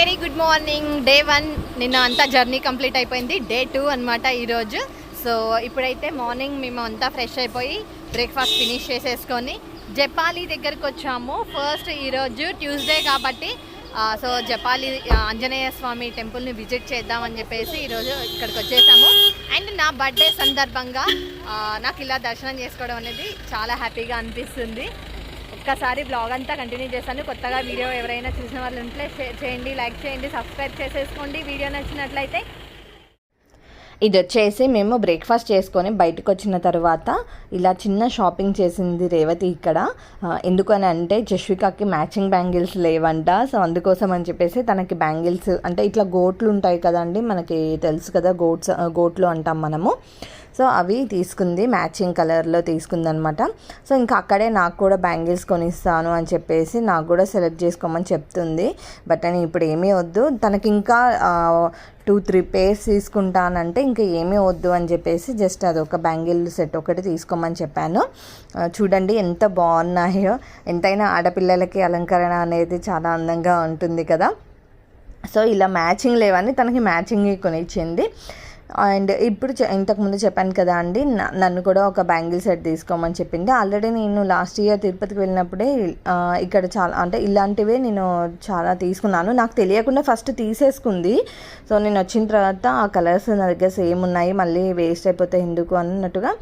Very good morning. Day one నిన్న అంతా journey complete అయిపోయింది. డే టూ అనమాట ఈరోజు. సో ఇప్పుడైతే మార్నింగ్ మేము అంతా ఫ్రెష్ అయిపోయి బ్రేక్ఫాస్ట్ ఫినిష్ చేసేసుకొని జపాలి దగ్గరకు వచ్చాము. ఫస్ట్ ఈరోజు ట్యూస్డే కాబట్టి సో జపాలి ఆంజనేయ స్వామి టెంపుల్ని విజిట్ చేద్దామని చెప్పేసి ఈరోజు ఇక్కడికి వచ్చేసాము. అండ్ నా బర్త్డే సందర్భంగా నాకు ఇలా దర్శనం చేసుకోవడం అనేది చాలా హ్యాపీగా అనిపిస్తుంది. ఒక్కసారి బ్లాగ్ అంతా కంటిన్యూ చేస్తాను. కొత్తగా వీడియో ఎవరైనా చూసిన వాళ్ళు ఉంటే షేర్ చేయండి లైక్ చేయండి సబ్స్క్రైబ్ చేసేసుకోండి. వీడియో నచ్చినట్లయితే ఇది వచ్చేసి మేము బ్రేక్ఫాస్ట్ చేసుకొని బయటకు వచ్చిన తర్వాత ఇలా చిన్న షాపింగ్ చేసింది రేవతి ఇక్కడ. ఎందుకని అంటే జస్వికాకి మ్యాచింగ్ బ్యాంగిల్స్ లేవంట. సో అందుకోసం అని చెప్పేసి తనకి బ్యాంగిల్స్ అంటే ఇట్లా గోట్లు ఉంటాయి కదండి మనకి తెలుసు కదా గోట్స్ గోట్లు అంటాం మనము. సో అవి తీసుకుంది మ్యాచింగ్ కలర్లో తీసుకుందనమాట. సో ఇంకా అక్కడే నాకు కూడా బ్యాంగిల్స్ కొనిస్తాను అని చెప్పేసి నాకు కూడా సెలెక్ట్ చేసుకోమని చెప్తుంది. బట్ నేను ఇప్పుడు ఏమీ వద్దు. తనకి ఇంకా టూ త్రీ పేర్స్ తీసుకుంటానంటే ఇంకా ఏమీ వద్దు అని చెప్పేసి జస్ట్ అది ఒక బ్యాంగిల్ సెట్ ఒకటి తీసుకోమని చెప్పాను. చూడండి ఎంత బాగున్నాయో. ఎంతైనా ఆడపిల్లలకి అలంకరణ అనేది చాలా అందంగా ఉంటుంది కదా. సో ఇలా మ్యాచింగ్ లేవని తనకి మ్యాచింగ్ కొనిచ్చింది. అండ్ ఇప్పుడు ఇంతకుముందు చెప్పాను కదా అండి నన్ను కూడా ఒక బ్యాంగిల్ సెట్ తీసుకోమని చెప్పింది. ఆల్రెడీ నేను లాస్ట్ ఇయర్ తిరుపతికి వెళ్ళినప్పుడే ఇక్కడ చాలా అంటే ఇలాంటివే నేను చాలా తీసుకున్నాను. నాకు తెలియకుండా ఫస్ట్ తీసేసుకుంది. సో నేను వచ్చిన తర్వాత ఆ కలర్స్ నా దగ్గర సేమ్ ఉన్నాయి. మళ్ళీ వేస్ట్ అయిపోతే ఎందుకు అన్నట్టుగా.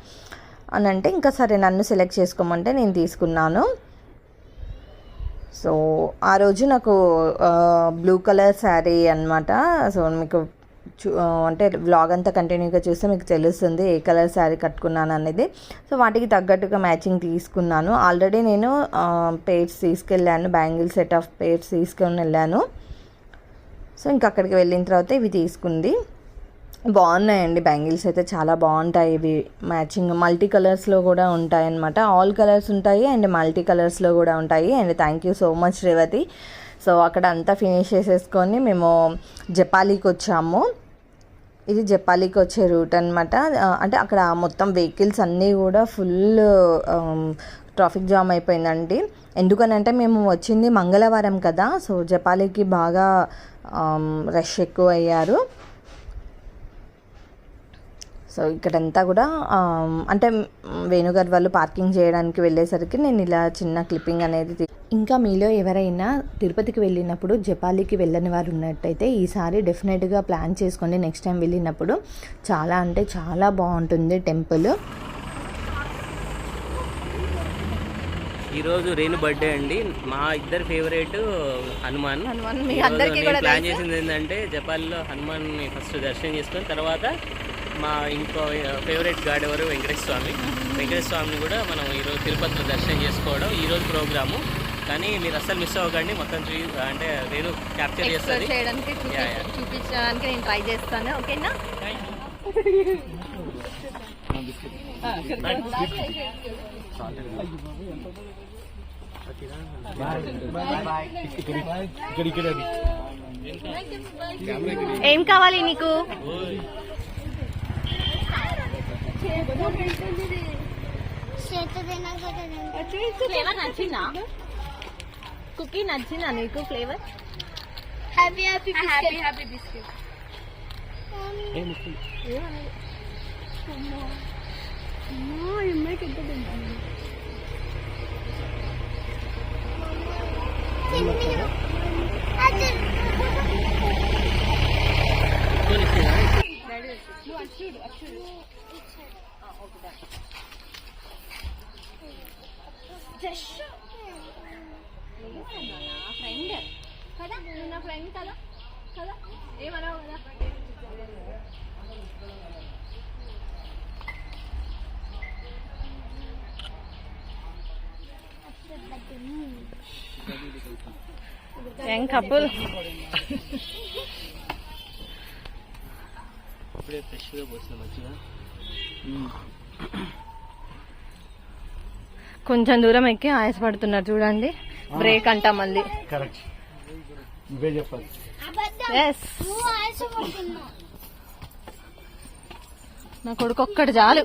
అని అంటే ఇంకా సరే నన్ను సెలెక్ట్ చేసుకోమంటే నేను తీసుకున్నాను. సో ఆ రోజు నాకు బ్లూ కలర్ శారీ అనమాట సో మీకు అంటే వ్లాగ్ అంతా కంటిన్యూగా చూస్తే మీకు తెలుస్తుంది ఏ కలర్ శారీ కట్టుకున్నాను అనేది. సో వాటికి తగ్గట్టుగా మ్యాచింగ్ తీసుకున్నాను. ఆల్రెడీ నేను పేర్స్ తీసుకెళ్ళాను. బ్యాంగిల్ సెట్ ఆఫ్ పేర్స్ తీసుకొని వెళ్ళాను. సో ఇంక అక్కడికి వెళ్ళిన తర్వాత ఇవి తీసుకుంది. బాగున్నాయండి బ్యాంగిల్స్ అయితే. చాలా బాగుంటాయి ఇవి. మ్యాచింగ్ మల్టీ కలర్స్లో కూడా ఉంటాయి అన్నమాట ఆల్ కలర్స్ ఉంటాయి అండ్ మల్టీ కలర్స్లో కూడా ఉంటాయి. And thank you so much Revathi so అక్కడ అంతా ఫినిష్ చేసేసుకొని మేము జపాలీకి వచ్చాము. ఇది జపాలీకి వచ్చే రూట్ అనమాట అంటే అక్కడ మొత్తం వెహికల్స్ అన్నీ కూడా ఫుల్ ట్రాఫిక్ జామ్ అయిపోయిందండి. ఎందుకనంటే మేము వచ్చింది మంగళవారం కదా సో జపాలీకి బాగా రష్ ఎక్కువ అయ్యారు సో ఇక్కడంతా కూడా అంటే వేణుగారు వాళ్ళు పార్కింగ్ చేయడానికి వెళ్ళేసరికి నేను ఇలా చిన్న క్లిప్పింగ్ అనేది ఇంకా మీలో ఎవరైనా తిరుపతికి వెళ్ళినప్పుడు జపాలికి వెళ్ళని వారు ఉన్నట్టయితే ఈసారి డెఫినెట్గా ప్లాన్ చేసుకోండి నెక్స్ట్ టైం వెళ్ళినప్పుడు చాలా అంటే చాలా బాగుంటుంది టెంపుల్. ఈరోజు రేణు బర్త్డే అండి. మా ఇద్దరు ఫేవరెట్ హనుమాన్. హనుమాన్ మీ ఈరోజు అందరికీ నేను కూడా ప్లాన్. చేసింది ఏంటంటే జపాల్లో హనుమాన్ ఫస్ట్ దర్శనం చేసుకొని తర్వాత మా ఇంకో ఫేవరెట్ గాడ్ ఎవరు? వెంకటేశ్వర స్వామి వెంకటేశ్వర స్వామిని కూడా మనం ఈరోజు తిరుపతిలో దర్శనం చేసుకోవడం ఈరోజు ప్రోగ్రాము. కానీ మీరు అస్సలు మిస్ అవ్వకండి. మొత్తం చూ అంటే రేణు క్యాప్చర్ చేస్తుంది. చేయడానికి. చూపించడానికి నేను ట్రై చేస్తాను. ఓకేనా? ఏం కావాలి నీకు ఫ్లేవర్ నచ్చిందా కుకీ నచ్చిందా నీకు flavour happy happy happy happy biscuit friend కదా నువ్వు నా ఫ్రెండ్ కదా కదా ఏమన్నావు కదా ఏం కపుల్ ఇప్పుడే ఫ్రెష్గా పోసిన మంచిగా కొంచెం దూరం ఎక్కి ఆయాసపడుతున్నారు చూడండి. బ్రేక్ అంటా మళ్ళీ. కరెక్ట్ నువ్వే చెప్పాలి. నా కొడుకు ఒక్కటి చాలు.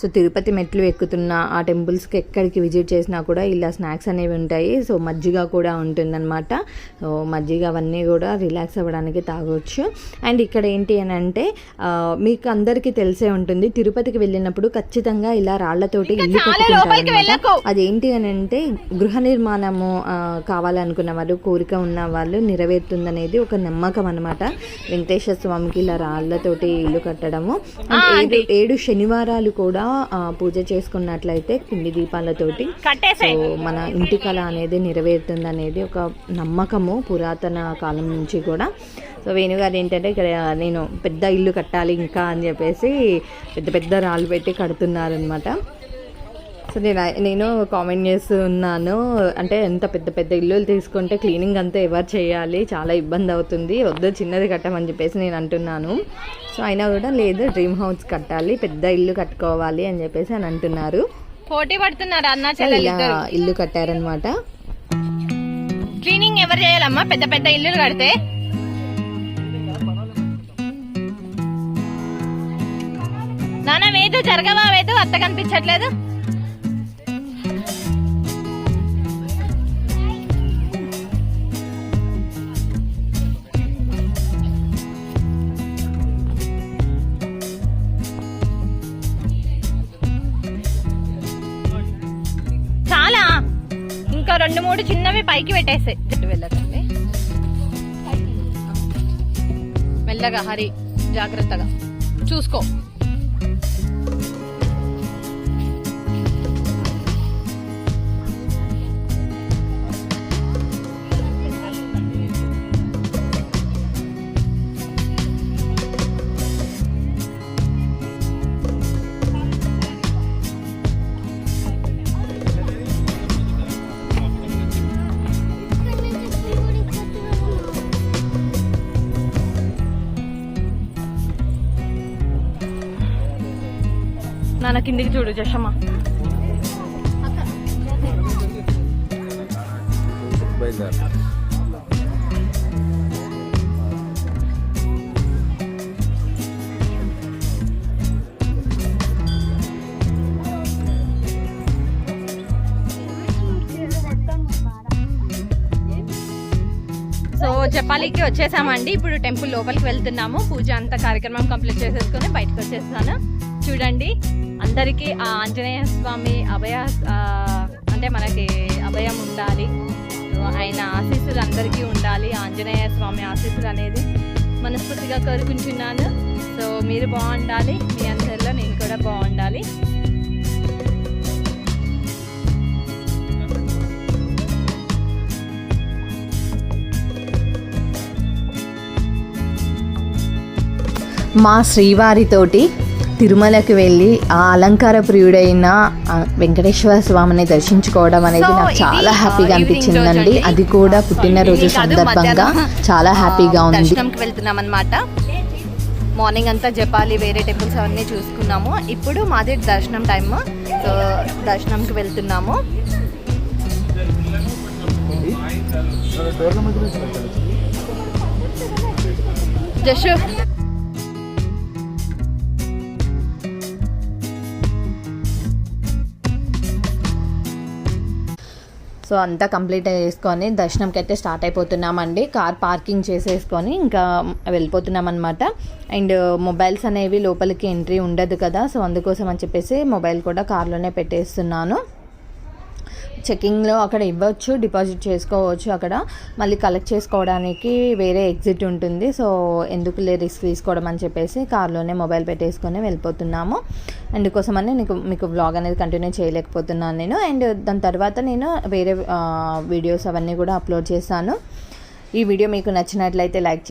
సో తిరుపతి మెట్లు ఎక్కుతున్న ఆ టెంపుల్స్కి ఎక్కడికి విజిట్ చేసినా కూడా ఇలా స్నాక్స్ అనేవి ఉంటాయి. సో మజ్జిగ కూడా ఉంటుందన్నమాట. సో మజ్జిగ అవన్నీ కూడా రిలాక్స్ అవ్వడానికి తాగొచ్చు. అండ్ ఇక్కడ ఏంటి అని అంటే మీకు అందరికీ తెలిసే ఉంటుంది తిరుపతికి వెళ్ళినప్పుడు ఖచ్చితంగా ఇలా రాళ్ళతోటి ఇల్లు అదేంటి అని అంటే గృహ నిర్మాణము కావాలనుకున్న వాళ్ళు కోరిక ఉన్న వాళ్ళు నెరవేరుతుందనేది ఒక నమ్మకం అనమాట వెంకటేశ్వర స్వామికి ఇలా రాళ్ళతోటి ఇల్లు కట్టడము. ఏడు శనివారాలు కూడా పూజ చేసుకున్నట్లయితే పిండి దీపాలతోటి. సో మన ఇంటి కళ అనేది నెరవేరుతుంది అనేది ఒక నమ్మకము పురాతన కాలం నుంచి కూడా. సో వేణుగారు ఏంటంటే ఇక్కడ నేను పెద్ద ఇల్లు కట్టాలి ఇంకా అని చెప్పేసి పెద్ద పెద్ద రాళ్ళు పెట్టి కడుతున్నారనమాట సో నేను నేను కామెంట్ చేస్తూ ఉన్నాను. అంటే ఎంత పెద్ద పెద్ద ఇల్లులు తీసుకుంటే క్లీనింగ్ అంతా ఎవరు చేయాలి? చాలా ఇబ్బంది అవుతుంది. వద్దు చిన్నది కట్టమని చెప్పేసి నేను అంటున్నాను. సో అయినా కూడా లేదు డ్రీమ్ హౌస్ కట్టాలి పెద్ద ఇల్లు కట్టుకోవాలి అని చెప్పేసి అని అంటున్నారు. పోటీ పడుతున్నారు అన్న ఇలా ఇల్లు కట్టారనమాట క్లీనింగ్ ఎవరు చేయాలమ్మా? పెద్ద పెద్ద ఇల్లులు కడితే? నాన్న వేదు జరగవా? వేదు అత్త కనిపించట్లేదు. రెండు మూడు చిన్నవి పైకి పెట్టేసాయి. జట్టు వెళ్ళకండి మెల్లగా హరి జాగ్రత్తగా. చూసుకో. నాన్న కిందికి చూడు జషమ్మ. సో చెప్పాలికి వచ్చేసామండి. ఇప్పుడు టెంపుల్ లోపలికి వెళ్తున్నాము. పూజ అంతా కార్యక్రమం కంప్లీట్ చేసేసుకొని బయటకు వచ్చేస్తాను చూడండి. అందరికీ ఆ ఆంజనేయ స్వామి అభయ అంటే మనకి అభయం ఉండాలి. ఆయన ఆశీస్సులు అందరికీ ఉండాలి. ఆంజనేయ స్వామి ఆశీస్సులు అనేది మనస్ఫూర్తిగా కోరుకుంటున్నాను. సో మీరు బాగుండాలి. మీ అందరిలో నేను కూడా బాగుండాలి. మా శ్రీవారితోటి తిరుమలకి వెళ్ళి ఆ అలంకార ప్రియుడైన వెంకటేశ్వర స్వామిని దర్శించుకోవడం అనేది నాకు చాలా హ్యాపీగా ఈవినింగ్ అనిపించిందండి. అది కూడా పుట్టినరోజు సందర్భంగా చాలా హ్యాపీగా ఉంది. దర్శనంకి వెళ్తున్నాం అనమాట మార్నింగ్ అంతా జపాలి వేరే టెంపుల్స్ అవన్నీ చూసుకున్నాము. ఇప్పుడు మాది దర్శనం టైమ్. సో దర్శనంకి వెళ్తున్నాము. డోర్ల సో అంతా కంప్లీట్ చేసుకొని దర్శనంకి అయితే స్టార్ట్ అయిపోతున్నామండి. కార్ పార్కింగ్ చేసేసుకొని ఇంకా వెళ్ళిపోతున్నాం అనమాట అండ్ మొబైల్స్ అనేవి లోపలికి ఎంట్రీ ఉండదు కదా సో అందుకోసం అని చెప్పేసి మొబైల్ కూడా కార్లోనే పెట్టేస్తున్నాను. చెకింగ్లో అక్కడ ఇవ్వచ్చు డిపాజిట్ చేసుకోవచ్చు అక్కడ. మళ్ళీ కలెక్ట్ చేసుకోవడానికి వేరే ఎగ్జిట్ ఉంటుంది. సో ఎందుకు లే రిస్క్ తీసుకోవడం అని చెప్పేసి కార్లోనే మొబైల్ పెట్టేసుకొని వెళ్ళిపోతున్నాము. అందుకోసమని నీకు మీకు వ్లాగ్ అనేది కంటిన్యూ చేయలేకపోతున్నాను నేను. అండ్ దాని తర్వాత నేను వేరే వీడియోస్ అవన్నీ కూడా అప్లోడ్ చేశాను ఈ వీడియో మీకు నచ్చినట్లయితే లైక్